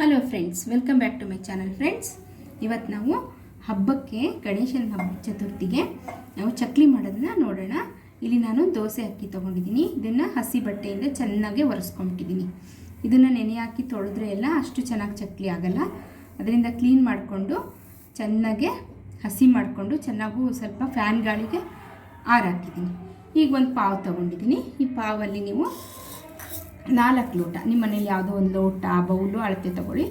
Hello friends welcome back to my channel friends ಇವತ್ತು ನಾವು ಹಬ್ಬಕ್ಕೆ, ಗಣೇಶನ ಹಬ್ಬ ಚತುರ್ಥಿಗೆ ನಾವು ಚಕ್ಲಿ ಮಾಡೋದನ್ನ ನೋಡೋಣ. ಇಲ್ಲಿ ನಾನು ದೋಸೆ ಅಕ್ಕಿ ತೊಗೊಂಡಿದ್ದೀನಿ. ಇದನ್ನು ಹಸಿ ಬಟ್ಟೆಯಿಂದ ಚೆನ್ನಾಗಿ ಒರೆಸ್ಕೊಂಬಿಟ್ಟಿದ್ದೀನಿ ಇದನ್ನು ನೆನೆ ಹಾಕಿ ತೊಳೆದ್ರೆ ಎಲ್ಲ ಅಷ್ಟು ಚೆನ್ನಾಗಿ ಚಕ್ಲಿ ಆಗಲ್ಲ. ಅದರಿಂದ ಕ್ಲೀನ್ ಮಾಡಿಕೊಂಡು ಚೆನ್ನಾಗೆ ಹಸಿ ಮಾಡಿಕೊಂಡು ಚೆನ್ನಾಗೂ ಸ್ವಲ್ಪ ಫ್ಯಾನ್ ಗಾಳಿಗೆ ಆರಾಕಿದ್ದೀನಿ. ಈಗ ಒಂದು ಪಾವು ತೊಗೊಂಡಿದ್ದೀನಿ. ಈ ಪಾವಲ್ಲಿ ನೀವು ನಾಲ್ಕು ಲೋಟ, ನಿಮ್ಮ ಮನೇಲಿ ಯಾವುದೋ ಒಂದು ಲೋಟ, ಬೌಲು, ಅಳತೆ ತಗೊಳ್ಳಿ.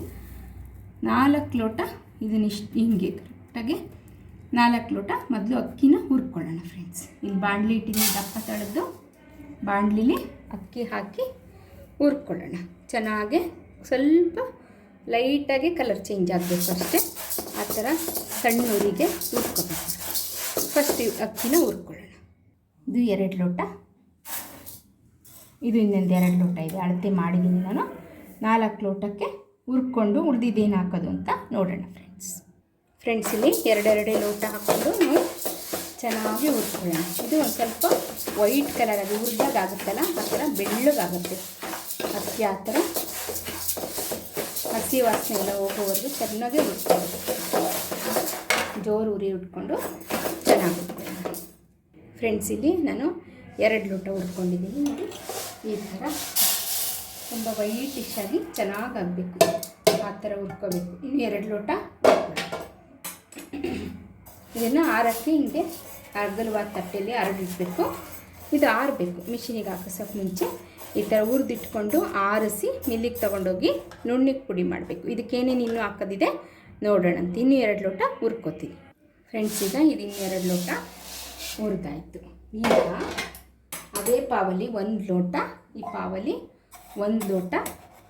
ನಾಲ್ಕು ಲೋಟ ಇದನ್ನಿಷ್ಟು ಹಿಂಗೆ ಕರೆಕ್ಟಾಗಿ ನಾಲ್ಕು ಲೋಟ ಮೊದಲು ಅಕ್ಕಿನ ಹುರ್ಕೊಳ್ಳೋಣ ಫ್ರೆಂಡ್ಸ್ ಇಲ್ಲಿ ಬಾಣಲಿ ಇಟ್ಟಿದ್ದೀನಿ ದಪ್ಪ ತಳೆದು ಬಾಣಲಿಲಿ ಅಕ್ಕಿ ಹಾಕಿ ಹುರ್ಕೊಳ್ಳೋಣ. ಚೆನ್ನಾಗೆ ಸ್ವಲ್ಪ ಲೈಟಾಗಿ ಕಲರ್ ಚೇಂಜ್ ಆಗಬೇಕು ಅಷ್ಟೇ. ಆ ಥರ ಸಣ್ಣ ಉರಿಗೆ ಹುರ್ಕೋಬೇಕು. ಫಸ್ಟ್ ಅಕ್ಕಿನ ಹುರ್ಕೊಳ್ಳೋಣ. ಇದು ಎರಡು ಲೋಟ. ಇದು ಇನ್ನೊಂದು ಎರಡು ಲೋಟ ಇದೆ. ಅಳತೆ ಮಾಡಿದ್ದೀನಿ ನಾನು ನಾಲ್ಕು ಲೋಟಕ್ಕೆ ಹುರ್ಕೊಂಡು ಉಳಿದಿದ್ದೇನು ಹಾಕೋದು ಅಂತ ನೋಡೋಣ ಫ್ರೆಂಡ್ಸ್ ಫ್ರೆಂಡ್ಸ್ ಇಲ್ಲಿ ಎರಡೆರಡೇ ಲೋಟ ಹಾಕ್ಕೊಂಡು ನಾವು ಚೆನ್ನಾಗಿ ಹುರ್ಕೊಳ್ಳೋಣ. ಇದು ಒಂದು ಸ್ವಲ್ಪ ವೈಟ್ ಕಲರ್ ಅದು ಹುರಿದಾಗ ಆಗುತ್ತಲ್ಲ, ಆ ಥರ ಬೆಳ್ಳಗಾಗುತ್ತೆ ಅದಕ್ಕೆ ಆ ಥರ ಹಸಿ ವಾಸನೆ ಹೋಗೋವರೆಗೂ ಚೆನ್ನಾಗಿ ಹುರ್ಕೊಳ್ಳೋದು. ಜೋರು ಉರಿ ಉಟ್ಕೊಂಡು ಚೆನ್ನಾಗಿ ಫ್ರೆಂಡ್ಸ್ ಇಲ್ಲಿ ನಾನು ಎರಡು ಲೋಟ ಹುರ್ಕೊಂಡಿದ್ದೀನಿ ನೋಡಿ. ಈ ಥರ ತುಂಬ ವೈಟಿಶಾಗಿ ಚೆನ್ನಾಗಿ ಆಗಬೇಕು. ಆ ಥರ ಹುರ್ಕೋಬೇಕು. ಇನ್ನು ಎರಡು ಲೋಟ ಇದನ್ನು ಆರಕ್ಕೆ ಹಿಂಗೆ ಅರ್ಧಲ್ವಾದ ತಟ್ಟೆಯಲ್ಲಿ ಅರಡಿಡಬೇಕು ಇದು ಆರಬೇಕು. ಮಿಷಿನಿಗೆ ಹಾಕಿಸೋಕೆ ಮುಂಚೆ ಈ ಥರ ಹುರಿದಿಟ್ಕೊಂಡು ಆರಿಸಿ ಮಿಲ್ಲಿಗೆ ತೊಗೊಂಡೋಗಿ ನುಣ್ಣಿಗೆ ಪುಡಿ ಮಾಡಬೇಕು. ಇದಕ್ಕೇನೇನು ಇನ್ನೂ ಹಾಕೋದಿದೆ ಅಂತ. ಇನ್ನೂ ಎರಡು ಲೋಟ ಹುರ್ಕೋತೀನಿ. ಫ್ರೆಂಡ್ಸ್ ಈಗ ಇದು ಎರಡು ಲೋಟ ಹುರಿದಾಯಿತು. ಈಗ ಅದೇ ಪಾವಲಿ ಒಂದು ಲೋಟ, ಈ ಪಾವಲಿ ಒಂದು ಲೋಟ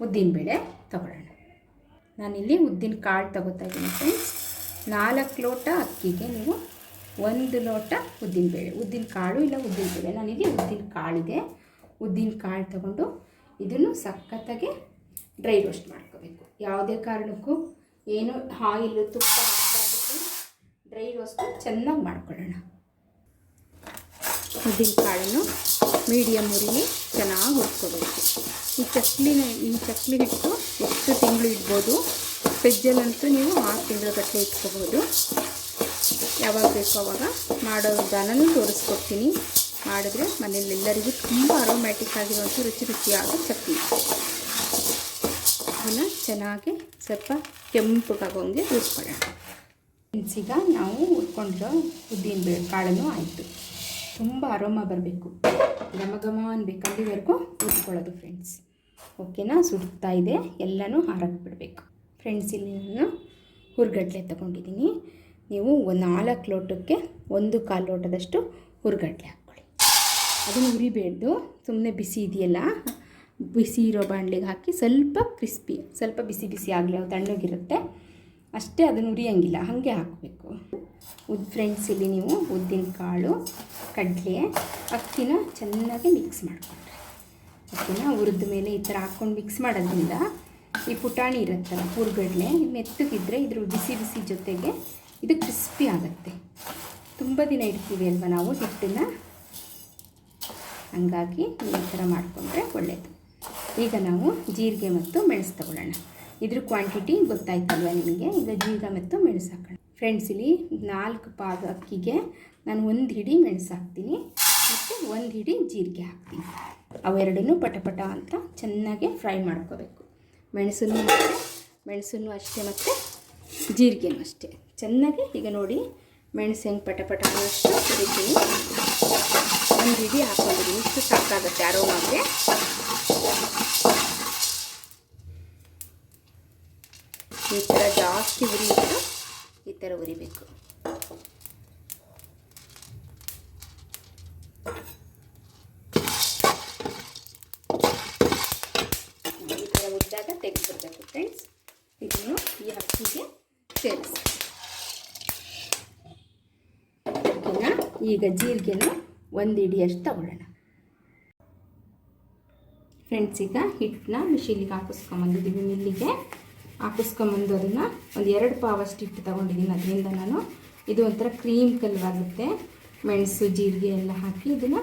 ಉದ್ದಿನ ಬೇಳೆ ತಗೊಳ್ಳೋಣ. ನಾನಿಲ್ಲಿ ಉದ್ದಿನ ಕಾಳು ತಗೋತಾ ಇದ್ದೀನಿ ಫ್ರೆಂಡ್ಸ್ ನಾಲ್ಕು ಲೋಟ ಅಕ್ಕಿಗೆ ನೀವು ಒಂದು ಲೋಟ ಉದ್ದಿನ ಬೇಳೆ, ಉದ್ದಿನ ಕಾಳು ಇಲ್ಲ ಉದ್ದಿನ ಬೇಳೆ. ನಾನಿಲ್ಲಿ ಉದ್ದಿನ ಕಾಳಿದೆ. ಉದ್ದಿನ ಕಾಳು ತಗೊಂಡು ಇದನ್ನು ಸಖತ್ತಾಗಿ ಡ್ರೈ ರೋಸ್ಟ್ ಮಾಡ್ಕೋಬೇಕು. ಯಾವುದೇ ಕಾರಣಕ್ಕೂ ಏನು ಆಯಿಲ್ ತುಪ್ಪ ಡ್ರೈ ರೋಸ್ಟು ಚೆನ್ನಾಗಿ ಮಾಡ್ಕೊಳ್ಳೋಣ. ಉದ್ದಿನ ಕಾಳನ್ನು ಮೀಡಿಯಮ್ ಉರಿಲಿ ಚೆನ್ನಾಗಿ ಹುರ್ಕೋಬೇಕು. ಈ ಚಕ್ಲಿನ, ಈ ಚಕ್ಲಿ ಹಿಟ್ಟು ಎಷ್ಟು ತಿಂಗಳು ಇಡ್ಬೋದು? ಫ್ರಿಜ್ಜಲ್ಲಂತೂ ನೀವು ಆರು ತಿಂಗಳ ಗಟ್ಟಲೆ ಇಟ್ಕೋಬೋದು. ಯಾವಾಗ ಬೇಕೋ ಅವಾಗ ಮಾಡೋ ವಿಧಾನನೂ ತೋರಿಸ್ಕೊಡ್ತೀನಿ. ಮಾಡಿದ್ರೆ ಮನೆಯಲ್ಲೆಲ್ಲರಿಗೂ ತುಂಬ ಅರೋಮ್ಯಾಟಿಕ್ ಆಗಿರುವಂಥ ರುಚಿ ರುಚಿಯಾದ ಚಕ್ಲಿ. ಅದನ್ನು ಚೆನ್ನಾಗಿ ಸ್ವಲ್ಪ ಕೆಂಪಗಾಗೋಂಗೆ ಹುರ್ಕೊಳ್ಳೋಣ ಈಗ ನಾವು ಹುರ್ಕೊಂಡಿರೋ ಉದ್ದಿನ ಕಾಳನ್ನು ಆಯಿತು. ತುಂಬ ಅರೋಮ ಬರಬೇಕು. ಘಮ ಘಮ ಅನ್ಬೇಕು ಅಲ್ಲಿವರೆಗೂ ಫ್ರೆಂಡ್ಸ್ ಓಕೆನಾ ಸುಡ್ತಾ ಇದೆ. ಎಲ್ಲನೂ ಬಿಡಬೇಕು. ಫ್ರೆಂಡ್ಸ್ ಇಲ್ಲಿ ನಾನು ಹುರ್ಗಡ್ಲೆ ತೊಗೊಂಡಿದ್ದೀನಿ. ನೀವು ನಾಲ್ಕು ಲೋಟಕ್ಕೆ ಒಂದು ಕಾಲು ಲೋಟದಷ್ಟು ಹುರ್ಗಡ್ಲೆ ಹಾಕ್ಕೊಳ್ಳಿ. ಅದನ್ನು ಉರಿಬೇಡ್ದು ಸುಮ್ಮನೆ ಬಿಸಿ ಇದೆಯಲ್ಲ? ಬಿಸಿ ಇರೋ ಬಾಣಲಿಗೆ ಹಾಕಿ ಸ್ವಲ್ಪ ಕ್ರಿಸ್ಪಿ ಸ್ವಲ್ಪ ಬಿಸಿ ಬಿಸಿ ಆಗಲಿ ಅವು ತಣ್ಣಗಿರುತ್ತೆ. ಅಷ್ಟೇ ಅದನ್ನು ಉರಿಯಂಗಿಲ್ಲ ಹಾಗೆ ಹಾಕಬೇಕು. ಉದ್ ಫ್ರೆಂಡ್ಸ್ ಇಲ್ಲಿ ನೀವು ಉದ್ದಿನ ಕಾಳು, ಕಡಲೆ, ಅಕ್ಕಿನ ಚೆನ್ನಾಗಿ ಮಿಕ್ಸ್ ಮಾಡಿಕೊಂಡ್ರೆ. ಅಕ್ಕಿನ ಹುರಿದ ಮೇಲೆ ಈ ಥರ ಹಾಕ್ಕೊಂಡು ಮಿಕ್ಸ್ ಮಾಡೋದ್ರಿಂದ ಈ ಪುಟಾಣಿ ಇರುತ್ತಲ್ಲ ಹುರ್ಗಡ್ಲೆ ಇದು ಮೆತ್ತಗಿದ್ರೆ ಇದ್ರ ಬಿಸಿ ಬಿಸಿ ಜೊತೆಗೆ ಇದು ಕ್ರಿಸ್ಪಿ ಆಗುತ್ತೆ. ತುಂಬ ದಿನ ಇಡ್ತೀವಿ ಅಲ್ವಾ ನಾವು ಹಿಟ್ಟನ್ನು? ಹಂಗಾಗಿ ಈ ಥರ ಮಾಡಿಕೊಂಡ್ರೆ ಒಳ್ಳೆಯದು ಈಗ ನಾವು ಜೀರಿಗೆ ಮತ್ತು ಮೆಣಸು ತಗೊಳ್ಳೋಣ. ಇದ್ರ ಕ್ವಾಂಟಿಟಿ ಗೊತ್ತಾಯ್ತಲ್ವ ನಿಮಗೆ? ಈಗ ಜೀರಿಗೆ ಮತ್ತು ಮೆಣಸು ಹಾಕೋಣ. ಫ್ರೆಂಡ್ಸ್ ಇಲ್ಲಿ ನಾಲ್ಕು ಪಾದ ಅಕ್ಕಿಗೆ ನಾನು ಒಂದು ಹಿಡಿ ಮೆಣಸು ಹಾಕ್ತೀನಿ ಮತ್ತು ಒಂದು ಹಿಡಿ ಜೀರಿಗೆ ಹಾಕ್ತೀನಿ. ಅವೆರಡನ್ನು ಪಟ ಪಟ ಅಂತ ಚೆನ್ನಾಗಿ ಫ್ರೈ ಮಾಡ್ಕೋಬೇಕು. ಮೆಣಸನ್ನು ಮೆಣಸನ್ನು ಅಷ್ಟೇ ಮತ್ತು ಜೀರಿಗೆನೂ ಅಷ್ಟೇ. ಚೆನ್ನಾಗಿ ಈಗ ನೋಡಿ ಮೆಣಸು ಹೆಂಗೆ ಪಟಪಟ ಅಷ್ಟು ಹುರಿತೀನಿ. ಒಂದು ಹಿಡಿ ಹಾಕೊಂಡಿದ್ದೀನಿ ಇಷ್ಟು ಸಾಕಾಗುತ್ತೆ ಅರೋಮಾಗೆ. ಈ ಥರ ಜಾಸ್ತಿ ಈ ಥರ ಉರಿಬೇಕು. ಈ ಥರ ಉರಿದಾಗ ತೆಗೆದುಬಿಡ್ಬೇಕು ಫ್ರೆಂಡ್ಸ್ ಇದನ್ನು ಈ ಅಕ್ಕಿಗೆ ಸೇರಿಸಿ. ಈಗ ಜೀರಿಗೆನ ಒಂದು ಹಿಡಿಯಷ್ಟು ತಗೊಳ್ಳೋಣ. ಫ್ರೆಂಡ್ಸ್ ಈಗ ಹಿಟ್ಟನ್ನ ಮಿಷಿನಿಗೆ ಹಾಕಿಸ್ಕೊಂಬಂದಿದ್ದೀವಿ ಮಿಲ್ಲಿಗೆ. ಹಾಕಿಸ್ಕೊಂಬಂದು ಅದನ್ನು ಒಂದು ಎರಡು ಪಾವಷ್ಟು ಹಿಟ್ಟು ತೊಗೊಂಡಿದ್ದೀನಿ. ಅದರಿಂದ ನಾನು ಇದು ಒಂಥರ ಕ್ರೀಮ್ ಕಲ್ವಾಗುತ್ತೆ ಮೆಣಸು, ಜೀರಿಗೆ ಎಲ್ಲ ಹಾಕಿ ಇದನ್ನು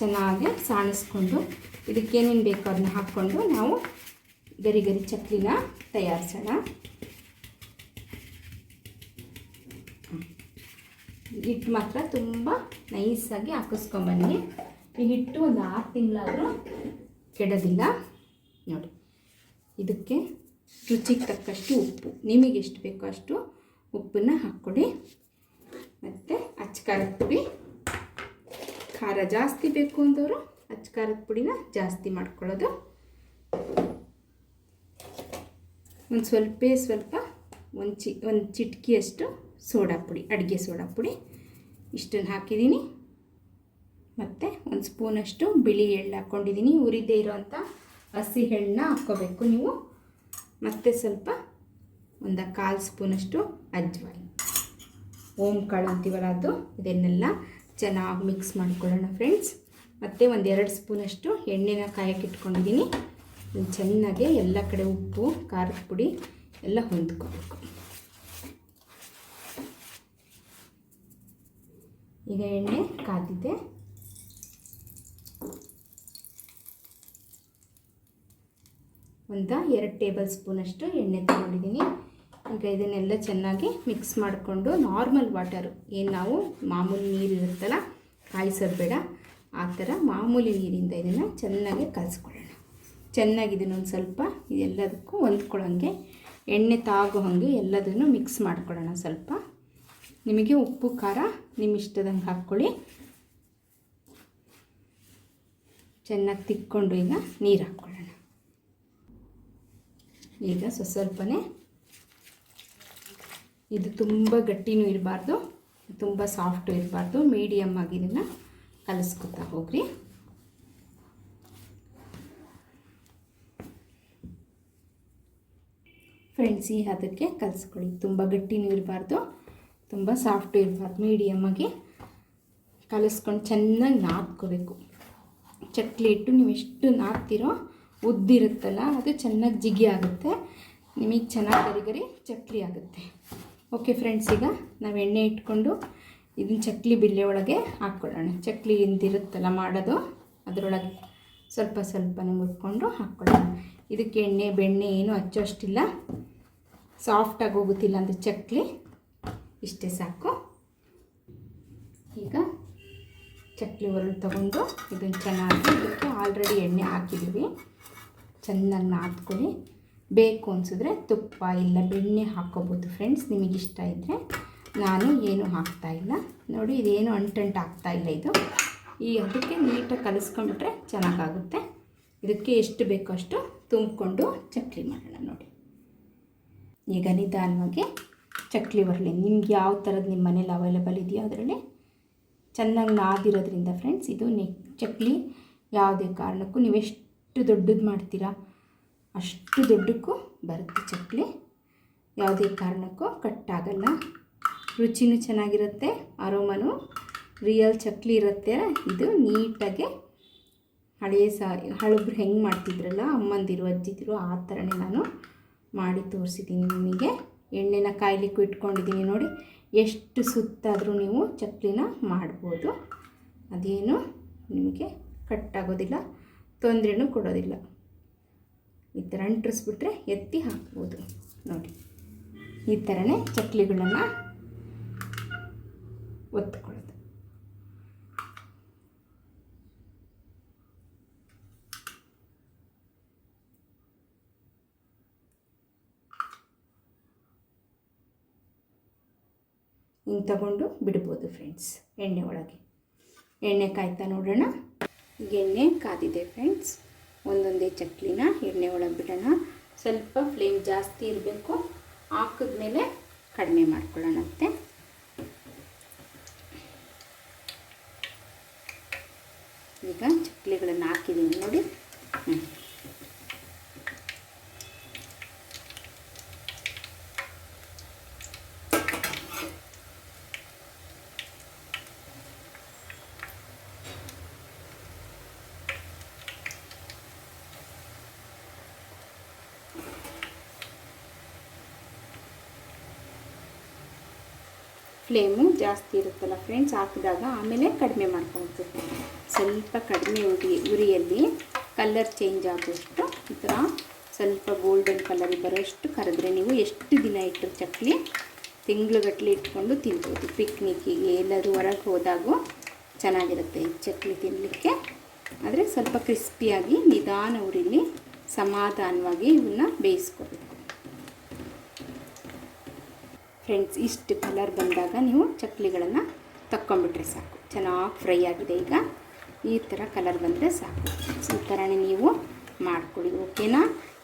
ಚೆನ್ನಾಗಿ ಸಾಣಿಸ್ಕೊಂಡು ಇದಕ್ಕೇನೇನು ಬೇಕೋ ಅದನ್ನ ಹಾಕ್ಕೊಂಡು ನಾವು ಗರಿ ಗರಿ ಚಕ್ಲಿನ ತಯಾರಿಸೋಣ. ಹಿಟ್ಟು ಮಾತ್ರ ತುಂಬ ನೈಸಾಗಿ ಹಾಕಿಸ್ಕೊಂಬನ್ನಿ ಈ ಹಿಟ್ಟು ಒಂದು ಆರು ತಿಂಗಳಾದರೂ ಕೆಡೋದಿಲ್ಲ. ನೋಡಿ, ಇದಕ್ಕೆ ರುಚಿಗೆ ತಕ್ಕಷ್ಟು ಉಪ್ಪು. ನಿಮಗೆ ಎಷ್ಟು ಬೇಕೋ ಅಷ್ಟು ಉಪ್ಪನ್ನು ಹಾಕ್ಕೊಡಿ ಮತ್ತು ಅಚ್ಚಕಾರದ ಪುಡಿ. ಖಾರ ಜಾಸ್ತಿ ಬೇಕು ಅಂದವರು ಅಚ್ಚಕಾರದ ಪುಡಿನ ಜಾಸ್ತಿ ಮಾಡ್ಕೊಳ್ಳೋದು. ಒಂದು ಸ್ವಲ್ಪ ಸ್ವಲ್ಪ ಒಂದು ಚಿ, ಒಂದು ಚಿಟಕಿಯಷ್ಟು ಸೋಡಾ ಪುಡಿ, ಅಡುಗೆ ಸೋಡಾ ಪುಡಿ. ಇಷ್ಟನ್ನು ಹಾಕಿದ್ದೀನಿ. ಮತ್ತು ಒಂದು ಸ್ಪೂನಷ್ಟು ಬಿಳಿ ಎಳ್ಳು ಹಾಕ್ಕೊಂಡಿದ್ದೀನಿ ಉರಿದೇ ಇರೋವಂಥ ಹಸಿ ಎಳ್ಳನ್ನ ಹಾಕ್ಕೋಬೇಕು ನೀವು. ಮತ್ತು ಸ್ವಲ್ಪ ಒಂದು ಕಾಲು ಸ್ಪೂನಷ್ಟು ಅಜ್ವಾಯಿ ಓಮ್ ಕಾಳು ಅಂತೀವಲ್ಲ ಅದು? ಇದನ್ನೆಲ್ಲ ಚೆನ್ನಾಗಿ ಮಿಕ್ಸ್ ಮಾಡ್ಕೊಳ್ಳೋಣ ಫ್ರೆಂಡ್ಸ್ ಮತ್ತು ಒಂದು ಎರಡು ಸ್ಪೂನಷ್ಟು ಎಣ್ಣೆನ ಕಾಯಕ್ಕೆ ಇಟ್ಕೊಂಡಿದ್ದೀನಿ. ಚೆನ್ನಾಗಿ ಎಲ್ಲ ಕಡೆ ಉಪ್ಪು, ಖಾರದ ಪುಡಿ ಎಲ್ಲ ಹೊಂದ್ಕೋಬೇಕು. ಈಗ ಎಣ್ಣೆ ಕಾದಿದೆ. ಒಂದು ಎರಡು ಟೇಬಲ್ ಸ್ಪೂನಷ್ಟು ಎಣ್ಣೆ ತಗೊಂಡಿದ್ದೀನಿ ಈಗ ಇದನ್ನೆಲ್ಲ ಚೆನ್ನಾಗಿ ಮಿಕ್ಸ್ ಮಾಡಿಕೊಂಡು ನಾರ್ಮಲ್ ವಾಟರು ಏನು ನಾವು ಮಾಮೂಲಿ ನೀರು ಇರುತ್ತಲ್ಲ ಕಾಯಿಸೋದು ಬೇಡ ಆ ಥರ ಮಾಮೂಲಿ ನೀರಿಂದ ಇದನ್ನು ಚೆನ್ನಾಗಿ ಕಲಿಸ್ಕೊಳ್ಳೋಣ. ಚೆನ್ನಾಗಿ ಇದನ್ನೊಂದು ಸ್ವಲ್ಪ ಇದೆಲ್ಲದಕ್ಕೂ ಹೊಂದ್ಕೊಳ್ಳೋಂಗೆ, ಎಣ್ಣೆ ತಾಗೋ ಹಾಗೆ ಎಲ್ಲದನ್ನು ಮಿಕ್ಸ್ ಮಾಡ್ಕೊಳ್ಳೋಣ ಸ್ವಲ್ಪ. ನಿಮಗೆ ಉಪ್ಪು, ಖಾರ ನಿಮ್ಮ ಇಷ್ಟದಂಗೆ ಹಾಕ್ಕೊಳ್ಳಿ. ಚೆನ್ನಾಗಿ ತಿಕ್ಕೊಂಡು ಈಗ ನೀರು ಹಾಕ್ಕೊಳ್ಳೋಣ. ಈಗ ಸ್ವಲ್ಪ ಸ್ವಲ್ಪನೇ ಇದು ತುಂಬ ಗಟ್ಟಿನೂ ಇರಬಾರ್ದು, ತುಂಬ ಸಾಫ್ಟು ಇರಬಾರ್ದು. ಮೀಡಿಯಮ್ ಆಗಿ ಇದನ್ನು ಕಲಿಸ್ಕೊತಾ ಹೋಗ್ರಿ. ಫ್ರೆಂಡ್ಸ್ ಈ ಅದಕ್ಕೆ ಕಲಿಸ್ಕೊಳ್ಳಿ. ತುಂಬ ಗಟ್ಟಿನೂ ಇರಬಾರ್ದು, ತುಂಬ ಸಾಫ್ಟು ಇರಬಾರ್ದು. ಮೀಡಿಯಮ್ಮಾಗಿ ಕಲಿಸ್ಕೊಂಡು ಚೆನ್ನಾಗಿ ನಾದ್ಕೋಬೇಕು. ಚಕ್ಲಿ ಇಟ್ಟು ನೀವು ಎಷ್ಟು ನಾದ್ತೀರೋ ಉದ್ದಿರುತ್ತಲ್ಲ, ಅದು ಚೆನ್ನಾಗಿ ಜಿಗಿ ಆಗುತ್ತೆ. ನಿಮಗೆ ಚೆನ್ನಾಗಿ ಗರಿ ಗರಿ ಚಕ್ಲಿ ಆಗುತ್ತೆ. ಓಕೆ ಫ್ರೆಂಡ್ಸ್ ಈಗ ನಾವು ಎಣ್ಣೆ ಇಟ್ಕೊಂಡು ಇದನ್ನ ಚಕ್ಲಿ ಬಿಲ್ಲೆ ಒಳಗೆ ಹಾಕ್ಕೊಳ್ಳೋಣ ಚಕ್ಲಿ ಇಂದಿರುತ್ತಲ್ಲ ಮಾಡೋದು, ಅದರೊಳಗೆ ಸ್ವಲ್ಪ ಸ್ವಲ್ಪನೇ ಮುರ್ಕೊಂಡು ಹಾಕ್ಕೊಳ್ಳೋಣ ಇದಕ್ಕೆ ಎಣ್ಣೆ, ಬೆಣ್ಣೆ ಏನು ಹಚ್ಚೋಷ್ಟಿಲ್ಲ. ಸಾಫ್ಟಾಗಿ ಹೋಗುತ್ತಿಲ್ಲ ಅಂದರೆ ಚಕ್ಲಿ, ಇಷ್ಟೇ ಸಾಕು. ಈಗ ಚಕ್ಲಿ ಒರಳು ತಗೊಂಡು ಇದನ್ನು ಚೆನ್ನಾಗಿ ಇದಕ್ಕೆ ಆಲ್ರೆಡಿ ಎಣ್ಣೆ ಹಾಕಿದ್ದೀವಿ ಚೆನ್ನಾಗಿ ನಾದ್ಕೊಳ್ಳಿ. ಬೇಕು ಅನಿಸಿದ್ರೆ ತುಪ್ಪ ಇಲ್ಲ ಬೆಣ್ಣೆ ಹಾಕ್ಕೋಬೋದು ಫ್ರೆಂಡ್ಸ್ ನಿಮಗಿಷ್ಟ ಇದ್ದರೆ ನಾನು ಏನು ಹಾಕ್ತಾ ಇಲ್ಲ. ನೋಡಿ, ಇದೇನು ಅಂಟಂಟು ಆಗ್ತಾಯಿಲ್ಲ ಇದು. ಈ ಅದಕ್ಕೆ ನೀಟಾಗಿ ಕಲಿಸ್ಕೊಂಡ್ಬಿಟ್ರೆ ಚೆನ್ನಾಗಾಗುತ್ತೆ. ಇದಕ್ಕೆ ಎಷ್ಟು ಬೇಕೋ ಅಷ್ಟು ತುಂಬಿಕೊಂಡು ಚಕ್ಲಿ ಮಾಡೋಣ ನೋಡಿ. ಈಗ ನಿಧಾನವಾಗಿ ಚಕ್ಲಿ ಬರಲಿ. ನಿಮ್ಗೆ ಯಾವ ಥರದ್ದು ನಿಮ್ಮ ಮನೇಲಿ ಅವೈಲೇಬಲ್ ಇದೆಯೋ ಅದರಲ್ಲಿ ಚೆನ್ನಾಗಿ ನಾದಿರೋದ್ರಿಂದ ಫ್ರೆಂಡ್ಸ್ ಇದು ನೆಕ್ ಚಕ್ಲಿ ಯಾವುದೇ ಕಾರಣಕ್ಕೂ ನೀವು ಎಷ್ಟು ದೊಡ್ಡದು ಮಾಡ್ತೀರಾ? ಅಷ್ಟು ದೊಡ್ಡಕ್ಕೂ ಬರುತ್ತೆ ಚಕ್ಲಿ. ಯಾವುದೇ ಕಾರಣಕ್ಕೂ ಕಟ್ಟಾಗಲ್ಲ ರುಚಿನೂ ಚೆನ್ನಾಗಿರುತ್ತೆ, ಅರೋಮನು ರಿಯಲ್ ಚಕ್ಲಿ ಇರುತ್ತೆ. ಇದು ನೀಟಾಗಿ ಹಳೆಯ ಸಾ, ಹಳಬ್ರು ಹೆಂಗೆ ಮಾಡ್ತಿದ್ರಲ್ಲ, ಅಮ್ಮಂದಿರು, ಅಜ್ಜಿದಿರು, ಆ ಥರನೇ ನಾನು ಮಾಡಿ ತೋರಿಸಿದ್ದೀನಿ ನಿಮಗೆ. ಎಣ್ಣೆನ ಕಾಯ್ಲಿಕ್ಕೂ ಇಟ್ಕೊಂಡಿದ್ದೀನಿ ನೋಡಿ, ಎಷ್ಟು ಸುತ್ತಾದರೂ ನೀವು ಚಕ್ಲಿನ ಮಾಡ್ಬೋದು. ಅದೇನು ನಿಮಗೆ ಕಟ್ಟಾಗೋದಿಲ್ಲ ತೊಂದರೆನೂ ಕೊಡೋದಿಲ್ಲ. ಈ ಥರ ಅಂಟಿಸ್ಬಿಟ್ರೆ ಎತ್ತಿ ಹಾಕ್ಬೋದು. ನೋಡಿ, ಈ ಥರನೇ ಚಕ್ಲಿಗಳನ್ನು ಒತ್ಕೊಳ್ಳೋದು. ಹಿಂಗೆ ತಗೊಂಡು ಬಿಡ್ಬೋದು ಫ್ರೆಂಡ್ಸ್ ಎಣ್ಣೆ ಒಳಗೆ. ಎಣ್ಣೆ ಕಾಯ್ತಾ ನೋಡೋಣ. ಎಣ್ಣೆ ಕಾದಿದೆ ಫ್ರೆಂಡ್ಸ್ ಒಂದೊಂದೇ ಚಕ್ಲಿನ ಎಣ್ಣೆ ಒಳಗೆ ಬಿಡೋಣ. ಸ್ವಲ್ಪ ಫ್ಲೇಮ್ ಜಾಸ್ತಿ ಇರಬೇಕು. ಹಾಕಿದ್ಮೇಲೆ ಕಡಿಮೆ ಮಾಡ್ಕೊಳ್ಳೋಣಂತೆ ಈಗ ಚಕ್ಲಿಗಳನ್ನು ಹಾಕಿದ್ದೀನಿ ನೋಡಿ. ಹ್ಞೂ ಫ್ಲೇಮು ಜಾಸ್ತಿ ಇರುತ್ತಲ್ಲ ಫ್ರೆಂಡ್ಸ್, ಹಾಕಿದಾಗ ಆಮೇಲೆ ಕಡಿಮೆ ಮಾಡ್ಕೊಳ್ಬೇಕು. ಸ್ವಲ್ಪ ಕಡಿಮೆ ಉರಿ, ಉರಿಯಲ್ಲಿ ಕಲರ್ ಚೇಂಜ್ ಆಗೋಷ್ಟು ಈ ಥರ ಸ್ವಲ್ಪ ಗೋಲ್ಡನ್ ಕಲರ್ ಬರೋಷ್ಟು ಕರೆದ್ರೆ ನೀವು ಎಷ್ಟು ದಿನ ಇಟ್ಟರು ಚಕ್ಲಿ ತಿಂಗಳುಗಟ್ಟಲೆ ಇಟ್ಕೊಂಡು ತಿನ್ಬೋದು. ಪಿಕ್ನಿಕ್ಕಿಗೆ ಎಲ್ಲರೂ ಹೊರಗೆ ಹೋದಾಗೂ ಚೆನ್ನಾಗಿರುತ್ತೆ ಈ ಚಕ್ಲಿ ತಿನ್ನಲಿಕ್ಕೆ ಆದರೆ ಸ್ವಲ್ಪ ಕ್ರಿಸ್ಪಿಯಾಗಿ ನಿಧಾನ ಉರಿಲಿ ಸಮಾಧಾನವಾಗಿ ಇವನ್ನ ಬೇಯಿಸ್ಕೋಬೇಕು. ಫ್ರೆಂಡ್ಸ್, ಇಷ್ಟು ಕಲರ್ ಬಂದಾಗ ನೀವು ಚಕ್ಲಿಗಳನ್ನು ತಕ್ಕೊಂಬಿಟ್ರೆ ಸಾಕು. ಚೆನ್ನಾಗಿ ಫ್ರೈ ಆಗಿದೆ ಈಗ. ಈ ಥರ ಕಲರ್ ಬಂದರೆ ಸಾಕು. ಈ ಥರನೇ ನೀವು ಮಾಡ್ಕೊಳ್ಳಿ, ಓಕೆನಾ?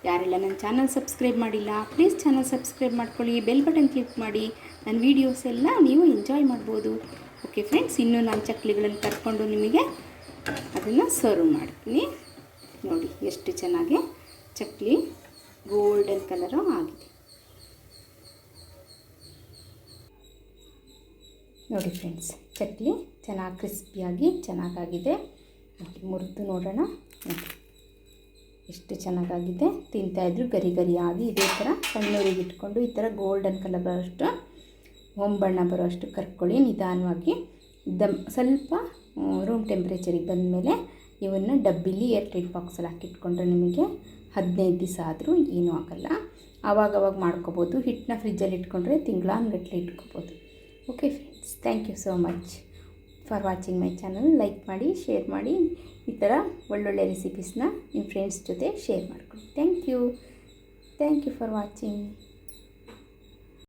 ಯಾರೆಲ್ಲ ನನ್ನ ಚಾನಲ್ ಸಬ್ಸ್ಕ್ರೈಬ್ ಮಾಡಿಲ್ಲ ಪ್ಲೀಸ್ ಚಾನಲ್ ಸಬ್ಸ್ಕ್ರೈಬ್ ಮಾಡ್ಕೊಳ್ಳಿ ಬೆಲ್ ಬಟನ್ ಕ್ಲಿಕ್ ಮಾಡಿ. ನನ್ನ ವೀಡಿಯೋಸ್ ಎಲ್ಲ ನೀವು ಎಂಜಾಯ್ ಮಾಡ್ಬೋದು. ಓಕೆ ಫ್ರೆಂಡ್ಸ್, ಇನ್ನೂ ನಾನು ಚಕ್ಲಿಗಳನ್ನು ಕರ್ಕೊಂಡು ನಿಮಗೆ ಅದನ್ನು ಸರ್ವ್ ಮಾಡ್ತೀನಿ. ನೋಡಿ ಎಷ್ಟು ಚೆನ್ನಾಗಿ ಚಕ್ಲಿ ಗೋಲ್ಡನ್ ಕಲರು ಆಗಿದೆ. ನೋಡಿ ಫ್ರೆಂಡ್ಸ್ ಚಟ್ನಿ ಚೆನ್ನಾಗಿ ಕ್ರಿಸ್ಪಿಯಾಗಿ ಚೆನ್ನಾಗಾಗಿದೆ. ಮುರಿದು ನೋಡೋಣ. ನೋಡಿ, ಎಷ್ಟು ಚೆನ್ನಾಗಾಗಿದೆ. ತಿಂತಾಯಿದ್ರು ಗರಿ ಗರಿಯಾಗಿ ಇದೇ ಥರ ಸಣ್ಣೂರಿಗೆ ಇಟ್ಕೊಂಡು ಈ ಥರ ಗೋಲ್ಡನ್ ಕಲರ್ ಬರೋಷ್ಟು ಹೊಂಬಣ್ಣ ಬರೋಷ್ಟು ಕರ್ಕೊಳ್ಳಿ ನಿಧಾನವಾಗಿ. ದಮ್, ಸ್ವಲ್ಪ ರೂಮ್ ಟೆಂಪ್ರೇಚರಿಗೆ ಬಂದಮೇಲೆ ಇವನ್ನು ಡಬ್ಬಿಲಿ ಏರ್ ಟೈಟ್ ಬಾಕ್ಸಲ್ಲಿ ಹಾಕಿಟ್ಕೊಂಡ್ರೆ ನಿಮಗೆ ಹದಿನೈದು ದಿವಸ ಆದರೂ ಏನೂ ಆಗಲ್ಲ. ಆವಾಗವಾಗ ಮಾಡ್ಕೋಬೋದು. ಹಿಟ್ಟನ್ನ ಫ್ರಿಜ್ಜಲ್ಲಿ ಇಟ್ಕೊಂಡ್ರೆ ತಿಂಗಳಾನ್ಗಟ್ಲೆ ಇಟ್ಕೋಬೋದು. Okay friends thank you so much for watching my channel like ಮಾಡಿ ಶೇರ್ ಮಾಡಿ. ಈ ಥರ ಒಳ್ಳೊಳ್ಳೆ ರೆಸಿಪೀಸ್ನ ನಿಮ್ಮ ಫ್ರೆಂಡ್ಸ್ ಜೊತೆ ಶೇರ್ ಮಾಡ್ಕೊಳ್ಳಿ thank you thank you for watching